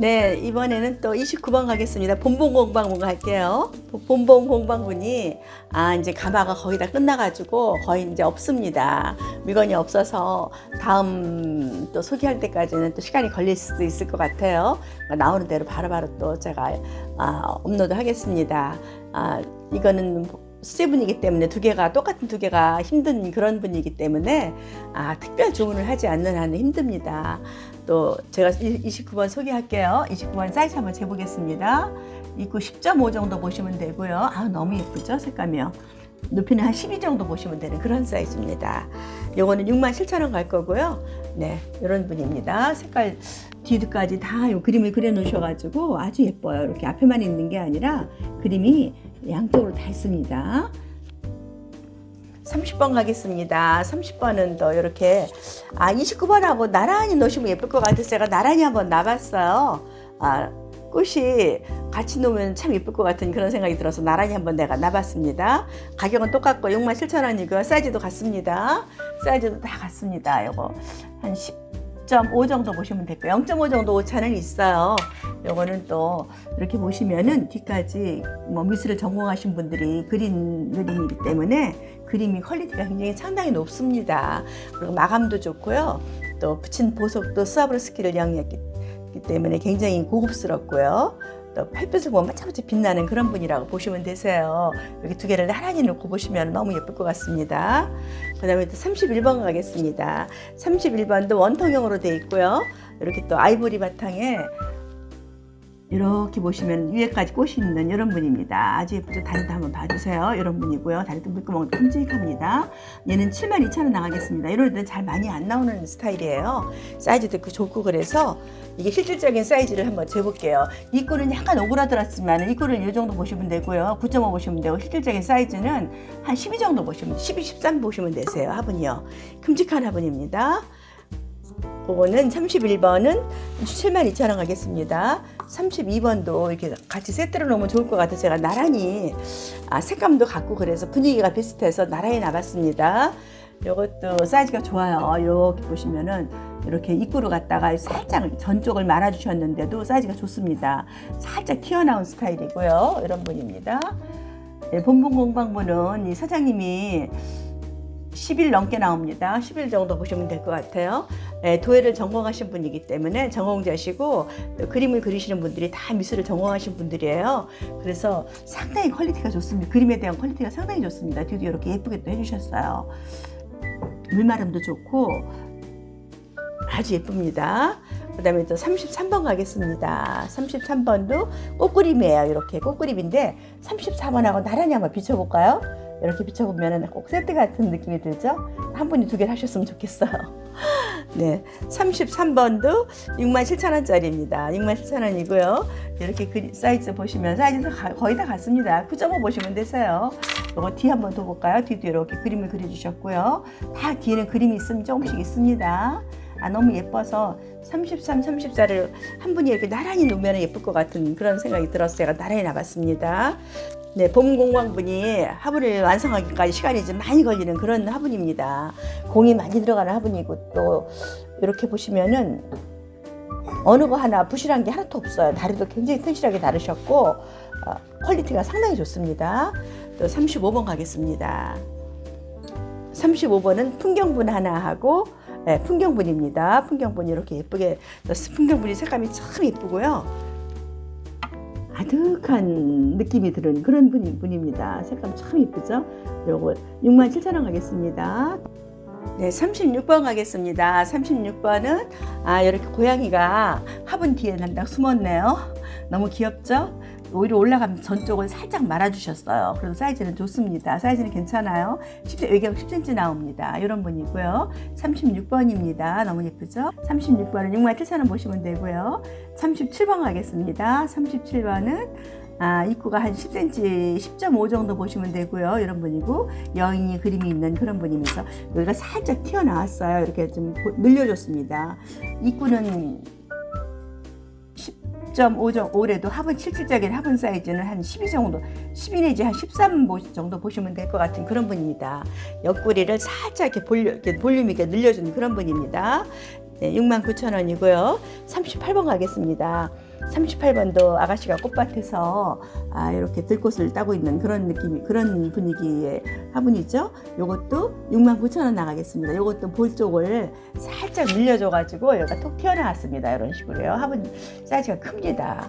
네, 이번에는 또 29번 가겠습니다. 본봉 공방분 갈게요. 본봉 공방분이 아 이제 가마가 거의 다 끝나가지고 거의 이제 없습니다. 물건이 없어서 다음 또 소개할 때까지는 또 시간이 걸릴 수도 있을 것 같아요. 나오는 대로 바로바로 또 제가 아, 업로드 하겠습니다. 아 이거는 수제분이기 때문에 두 개가 똑같은 두 개가 힘든 그런 분이기 때문에 아, 특별 주문을 하지 않는 한은 힘듭니다. 또 제가 29번 소개할게요. 29번 사이즈 한번 재보겠습니다. 입구 10.5 정도 보시면 되고요. 아 너무 예쁘죠 색감이요. 높이는 한 12 정도 보시면 되는 그런 사이즈입니다. 요거는 6만 7천 원갈 거고요. 네, 이런 분입니다. 색깔 뒤까지 다 요 그림을 그려 놓으셔 가지고 아주 예뻐요. 이렇게 앞에만 있는 게 아니라 그림이 양쪽으로 다 있습니다. 30번 가겠습니다. 30번은 또 이렇게 아 29번하고 나란히 놓으시면 예쁠 것 같아서 제가 나란히 한번 놔봤어요. 아 꽃이 같이 놓으면 참 예쁠 것 같은 그런 생각이 들어서 나란히 한번 내가 놔봤습니다. 가격은 똑같고 67,000원이고요. 사이즈도 같습니다. 사이즈도 다 같습니다. 요거 한 10.5 정도 보시면 됐고요. 0.5 정도 오차는 있어요. 요거는 또 이렇게 보시면은 뒤까지 뭐 미술을 전공하신 분들이 그린 그림이기 때문에 그림이 퀄리티가 굉장히 상당히 높습니다. 그리고 마감도 좋고요. 또 붙인 보석도 스와브르스키를 이용했기 때문에 굉장히 고급스럽고요. 또 햇빛을 보면 반짝반짝 빛나는 그런 분이라고 보시면 되세요. 여기 두 개를 나란히 놓고 보시면 너무 예쁠 것 같습니다. 그 다음에 또 31번 가겠습니다. 31번도 원통형으로 되어 있고요. 이렇게 또 아이보리 바탕에 이렇게 보시면 위에까지 꽃이 있는 이런 분입니다. 아주 예쁘죠? 다리도 한번 봐주세요. 이런 분이고요. 다리도 물구멍 큼직합니다. 얘는 72,000원 나가겠습니다. 이럴 때는 잘 많이 안 나오는 스타일이에요. 사이즈도 그 좋고 그래서 이게 실질적인 사이즈를 한번 재볼게요. 이 꼴은 약간 오그라들었지만 이 꼴을 이 정도 보시면 되고요. 9.5 보시면 되고 실질적인 사이즈는 한 12 정도 보시면 12, 13 보시면 되세요. 화분이요. 큼직한 화분입니다. 그거는 31번은 72,000원 가겠습니다. 32번도 이렇게 같이 세트로 놓으면 좋을 것 같아서 제가 나란히 아, 색감도 같고 그래서 분위기가 비슷해서 나란히 놔봤습니다. 이것도 사이즈가 좋아요. 이렇게 보시면은 이렇게 입구로 갔다가 살짝 전쪽을 말아주셨는데도 사이즈가 좋습니다. 살짝 튀어나온 스타일이고요. 이런 분입니다. 네, 본분 공방부는 이 사장님이 10일 넘게 나옵니다. 10일 정도 보시면 될 것 같아요. 네, 도예를 전공하신 분이기 때문에 전공자시고 또 그림을 그리시는 분들이 다 미술을 전공하신 분들이에요. 그래서 상당히 퀄리티가 좋습니다. 그림에 대한 퀄리티가 상당히 좋습니다. 뒤도 이렇게 예쁘게 또 해주셨어요. 물마름도 좋고 아주 예쁩니다. 그 다음에 또 33번 가겠습니다. 33번도 꽃그림이에요. 이렇게 꽃그림인데 34번하고 나란히 한번 비춰볼까요? 이렇게 비춰보면 꼭 세트 같은 느낌이 들죠? 한 분이 두 개를 하셨으면 좋겠어요. 네, 33번도 67,000원짜리입니다. 67,000원이고요. 이렇게 그 사이즈 보시면 사이즈 거의 다 같습니다. 9.5 보시면 되세요. 이거 뒤 한번 더 볼까요? 뒤도 이렇게 그림을 그려주셨고요. 다 뒤에는 그림이 있으면 조금씩 있습니다. 아 너무 예뻐서 33, 34를 한 분이 이렇게 나란히 놓으면 예쁠 것 같은 그런 생각이 제가 나란히 나갔습니다. 네, 봄 공방분이 화분을 완성하기까지 시간이 좀 많이 걸리는 그런 화분입니다. 공이 많이 들어가는 화분이고 또 이렇게 보시면은 어느 거 하나 부실한 게 하나도 없어요. 다리도 굉장히 튼실하게 다르셨고 어, 퀄리티가 상당히 좋습니다. 또 35번 가겠습니다. 35번은 풍경분 하나 하고 네, 풍경분입니다. 풍경분 이렇게 예쁘게 풍경분이 색감이 참 예쁘고요. 아득한 느낌이 드는 그런 분, 분입니다. 색감 참 예쁘죠? 요거 67,000원 가겠습니다. 네, 36번 가겠습니다. 36번은 아, 이렇게 고양이가 화분 뒤에 단딱 숨었네요. 너무 귀엽죠? 오히려 올라가면 전쪽을 살짝 말아주셨어요. 그래서 사이즈는 좋습니다. 사이즈는 괜찮아요. 10, 외경 10cm 나옵니다. 이런 분이고요. 36번입니다. 너무 예쁘죠? 36번은 67,000원 보시면 되고요. 37번 가겠습니다. 37번은 아, 입구가 한 10cm, 10.5 정도 보시면 되고요. 이런 분이고 여인이 그림이 있는 그런 분이면서 여기가 살짝 튀어나왔어요. 이렇게 좀 늘려줬습니다. 입구는 10.5래도 화분 실질적인 화분 사이즈는 한 12 정도, 12 내지 한 13 정도 보시면 될 것 같은 그런 분입니다. 옆구리를 살짝 이렇게 볼륨, 이렇게 볼륨 있게 늘려주는 그런 분입니다. 네, 69,000원이고요. 38번 가겠습니다. 38번도 아가씨가 꽃밭에서 아, 이렇게 들꽃을 따고 있는 그런 느낌, 그런 분위기의 화분이죠. 요것도 69,000원 나가겠습니다. 요것도 볼 쪽을 살짝 밀려줘가지고 여기가 톡 튀어나왔습니다. 이런 식으로요. 화분 사이즈가 큽니다.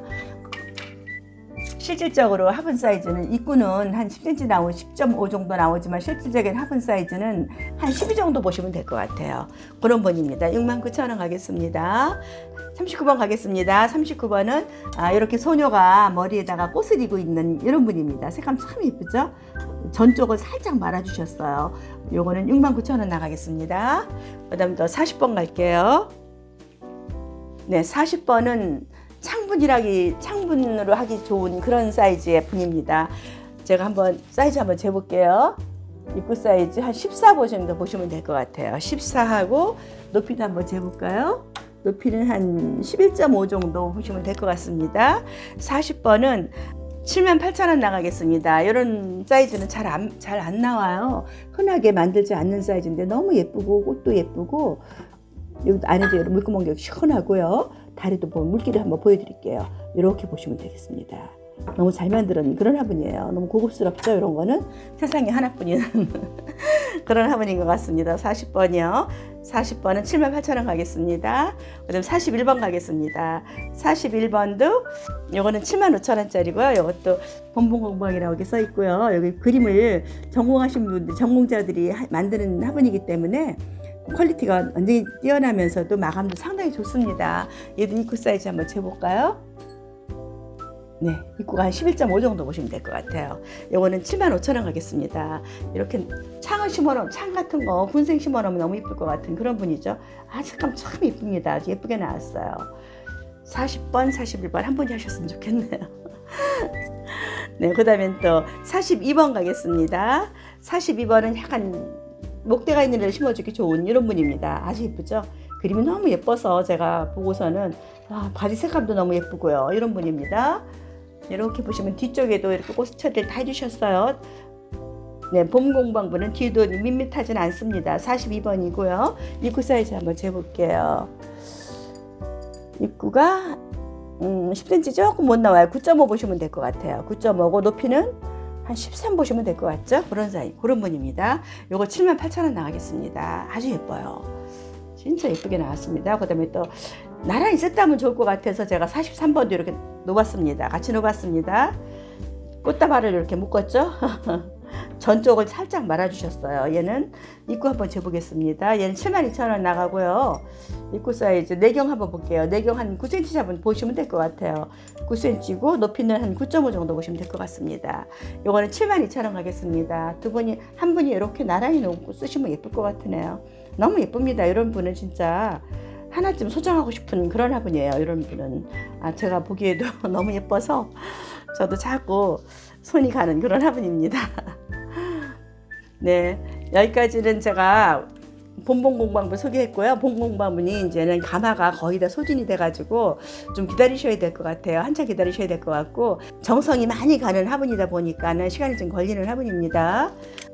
실질적으로 화분 사이즈는 입구는 한 10cm 나오고 10.5 정도 나오지만 실질적인 화분 사이즈는 한 12 정도 보시면 될 것 같아요. 그런 분입니다. 69,000원 가겠습니다. 39번 가겠습니다. 39번은 아, 이렇게 소녀가 머리에다가 꽃을 이고 있는 이런 분입니다. 색감 참 예쁘죠? 전쪽을 살짝 말아주셨어요. 요거는 69,000원 나가겠습니다. 그 다음 또 40번 갈게요. 네, 40번은 창분이라기 창분으로 하기 좋은 그런 사이즈의 분입니다. 제가 한번 사이즈 한번 재볼게요. 입구 사이즈 한 14보 정도 보시면 될 것 같아요. 14하고 높이도 한번 재볼까요? 높이는 한 11.5 정도 보시면 될 것 같습니다. 40번은 78,000원 나가겠습니다. 이런 사이즈는 잘 안 잘 안 나와요. 흔하게 만들지 않는 사이즈인데 너무 예쁘고 꽃도 예쁘고 여기 안에도 이런 물구멍이 시원하고요. 다리도 보면 물기를 한번 보여드릴게요. 이렇게 보시면 되겠습니다. 너무 잘 만드는 그런 화분이에요. 너무 고급스럽죠? 이런 거는 세상에 하나뿐인 그런 화분인 것 같습니다. 40번이요. 40번은 78,000원 가겠습니다. 그 다음 41번 가겠습니다. 41번도 요거는 75,000원짜리고요. 이것도 본봉공방이라고 이렇게 써 있고요. 여기 그림을 전공하신 분들, 전공자들이 하- 만드는 화분이기 때문에 퀄리티가 완전히 뛰어나면서도 마감도 상당히 좋습니다. 얘도 입구 사이즈 한번 재볼까요? 네, 입구가 한 11.5 정도 보시면 될 것 같아요. 요거는 75,000원 가겠습니다. 이렇게 창을 심어놓으면, 창 같은 거 군생 심어놓으면 너무 이쁠 것 같은 그런 분이죠. 아, 색감 참 이쁩니다. 아주 예쁘게 나왔어요. 40번, 41번 한 분이 하셨으면 좋겠네요. 네, 그 다음엔 또 42번 가겠습니다. 42번은 약간 목대가 있는 애를 심어주기 좋은 이런 분입니다. 아주 예쁘죠? 그림이 너무 예뻐서 제가 보고서는 아, 바지 색감도 너무 예쁘고요. 이런 분입니다. 이렇게 보시면 뒤쪽에도 이렇게 꽃 처리를 다 해주셨어요. 네, 봄 공방부는 뒤도 밋밋하진 않습니다. 42번이고요. 입구 사이즈 한번 재볼게요. 입구가 음, 10cm 조금 못 나와요. 9.5 보시면 될 것 같아요. 9.5고 높이는 한 13 보시면 될 것 같죠? 그런 사이, 그런 분입니다. 요거 78,000원 나가겠습니다. 아주 예뻐요. 진짜 예쁘게 나왔습니다. 그 다음에 또 나란히 썼다면 좋을 것 같아서 제가 43번도 이렇게 놓았습니다. 같이 놓았습니다. 꽃다발을 이렇게 묶었죠? 전쪽을 살짝 말아주셨어요. 얘는 입구 한번 재보겠습니다. 얘는 72,000원 나가고요. 입구 사이즈 내경 한번 볼게요. 내경 한 9cm 잡은 보시면 될 것 같아요. 9cm고 높이는 한 9.5 정도 보시면 될 것 같습니다. 요거는 72,000원 가겠습니다. 두 분이 한 분이 이렇게 나란히 놓고 쓰시면 예쁠 것 같으네요. 너무 예쁩니다. 이런 분은 진짜 하나쯤 소장하고 싶은 그런 화분이에요. 이런 분은 아 제가 보기에도 너무 예뻐서 저도 자꾸 손이 가는 그런 화분입니다. 네 여기까지는 제가 본봉 공방부 소개했고요. 본 공방분이 이제는 가마가 거의 다 소진이 돼가지고 좀 기다리셔야 될 것 같아요. 한참 기다리셔야 될 것 같고 정성이 많이 가는 화분이다 보니까는 시간이 좀 걸리는 화분입니다.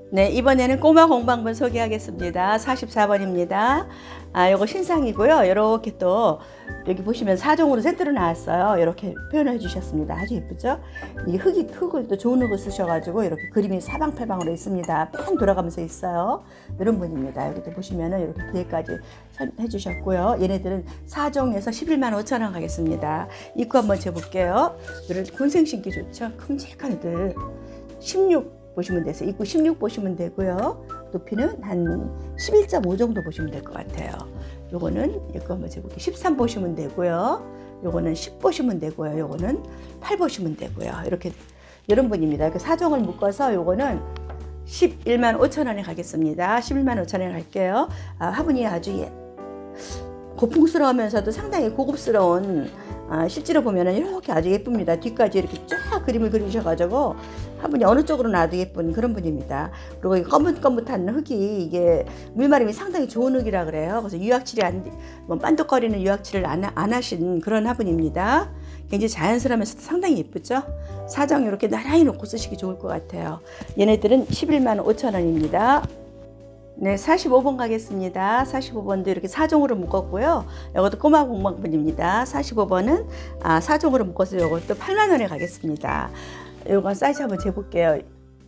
네, 이번에는 꼬마 공방분 소개하겠습니다. 44번입니다. 아, 요거 신상이고요. 이렇게 또 여기 보시면 4종으로 세트로 나왔어요. 이렇게 표현해 주셨습니다. 아주 예쁘죠? 이 흙이 흙을 또 좋은 흙을 쓰셔가지고 이렇게 그림이 사방팔방으로 있습니다. 뺑 돌아가면서 있어요. 이런 분입니다. 여기도 보시면은 이렇게 뒤에까지 해 주셨고요. 얘네들은 4종에서 11만 5천 원 가겠습니다. 입구 한번 재볼게요. 이런 군생 신기 좋죠? 큼직한 애들. 16 보시면 되세요. 입구 16 보시면 되고요. 높이는 한 11.5 정도 보시면 될 것 같아요. 요거는 이거 한번 재볼게요. 13 보시면 되고요. 요거는 10 보시면 되고요. 요거는 8 보시면 되고요. 이렇게 이런 분입니다. 이렇게 사종을 묶어서 요거는 11만 5천 원에 가겠습니다. 11만 5천 원에 갈게요. 아, 화분이 아주 예, 고풍스러우면서도 상당히 고급스러운 아, 실제로 보면은 이렇게 아주 예쁩니다. 뒤까지 이렇게 쫙 그림을 그리셔가지고 화분이 어느 쪽으로 놔도 예쁜 그런 분입니다. 그리고 이 거뭇거뭇한 흙이 이게 물마름이 상당히 좋은 흙이라 그래요. 그래서 유약칠이 안, 뭐 반짝거리는 유약칠을 안, 하- 안 하신 그런 화분입니다. 굉장히 자연스러우면서도 상당히 예쁘죠? 사정 이렇게 나란히 놓고 쓰시기 좋을 것 같아요. 얘네들은 11만 5천 원입니다. 네, 45번 가겠습니다. 45번도 이렇게 4종으로 묶었고요. 이것도 꼬마 공방분입니다. 45번은 아, 4종으로 묶어서 이것도 8만 원에 가겠습니다. 이거 사이즈 한번 재볼게요.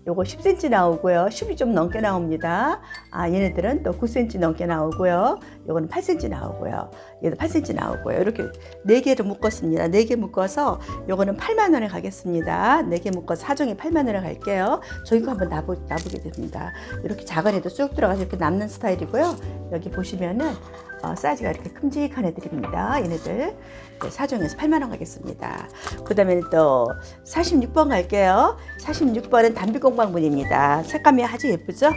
요거 10cm 나오고요. 10이 좀 넘게 나옵니다. 아, 얘네들은 또 9cm 넘게 나오고요. 요거는 8cm 나오고요. 얘도 8cm 나오고요. 이렇게 4개를 묶었습니다. 4개 묶어서 요거는 8만 원에 가겠습니다. 4개 묶어서 4종에 8만 원에 갈게요. 저희 거 한번 놔보, 놔보게 됩니다. 이렇게 작은 애도 쑥 들어가서 이렇게 남는 스타일이고요. 여기 보시면은 어, 사이즈가 이렇게 큼직한 애들입니다. 얘네들 네, 4종에서 8만 원 가겠습니다. 그 다음에 또 46번 갈게요. 46번은 단비공방분입니다. 색감이 아주 예쁘죠?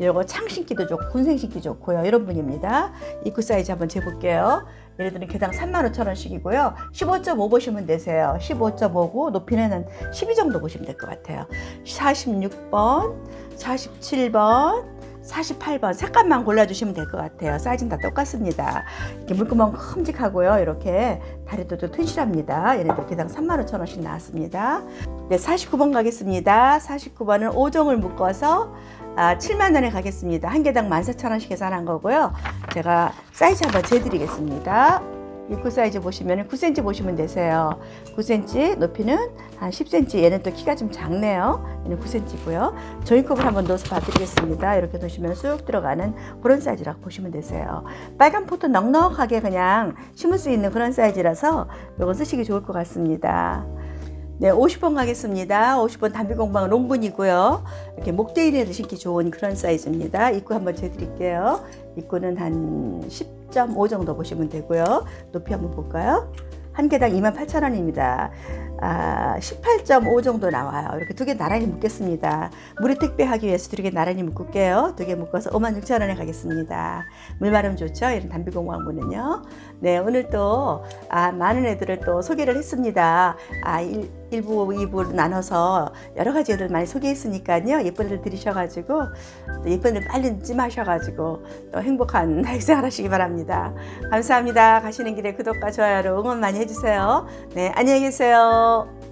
이거 창 신기도 좋고 군생 신기 좋고요. 이런 분입니다. 입구 사이즈 한번 재볼게요. 얘네들은 개당 35,000원씩이고요. 15.5 보시면 되세요. 15.5고 높이는 한 12 정도 보시면 될 것 같아요. 46번, 47번, 48번 색감만 골라주시면 될 것 같아요. 사이즈는 다 똑같습니다. 이렇게 물구멍 큼직하고요. 이렇게 다리도 또 튼실합니다. 얘네들 개당 35,000원씩 나왔습니다. 네, 49번 가겠습니다. 49번은 5종을 묶어서 아, 7만 원에 가겠습니다. 한 개당 14,000원씩 계산한 거고요. 제가 사이즈 한번 재드리겠습니다. 입구 사이즈 보시면 9cm 보시면 되세요. 9cm, 높이는 한 10cm. 얘는 또 키가 좀 작네요. 얘는 9cm고요. 조인컵을 한번 넣어서 봐드리겠습니다. 이렇게 놓으시면 쑥 들어가는 그런 사이즈라고 보시면 되세요. 빨간 포도 넉넉하게 그냥 심을 수 있는 그런 사이즈라서 이건 쓰시기 좋을 것 같습니다. 네, 50번 가겠습니다. 50번 담비공방 롱분이고요. 이렇게 목대인에도 신기 좋은 그런 사이즈입니다. 입구 한번 재드릴게요. 입구는 한 10.5 정도 보시면 되고요. 높이 한번 볼까요? 한 개당 28,000원입니다. 아, 18.5 정도 나와요. 이렇게 두 개 나란히 묶겠습니다. 무료 택배하기 위해서 두 개 나란히 묶을게요. 두 개 묶어서 56,000원에 가겠습니다. 물마름 좋죠? 이런 담비공방분은요. 네, 오늘 또 아, 많은 애들을 또 소개를 했습니다. 아, 일, 1부, 2부로 나눠서 여러 가지 애들 많이 소개했으니까요. 예쁜 애들 들이셔가지고 또 예쁜 애들 빨리 찜하셔가지고 또 행복한 학생활 하시기 바랍니다. 감사합니다. 가시는 길에 구독과 좋아요로 응원 많이 해주세요. 네, 안녕히 계세요.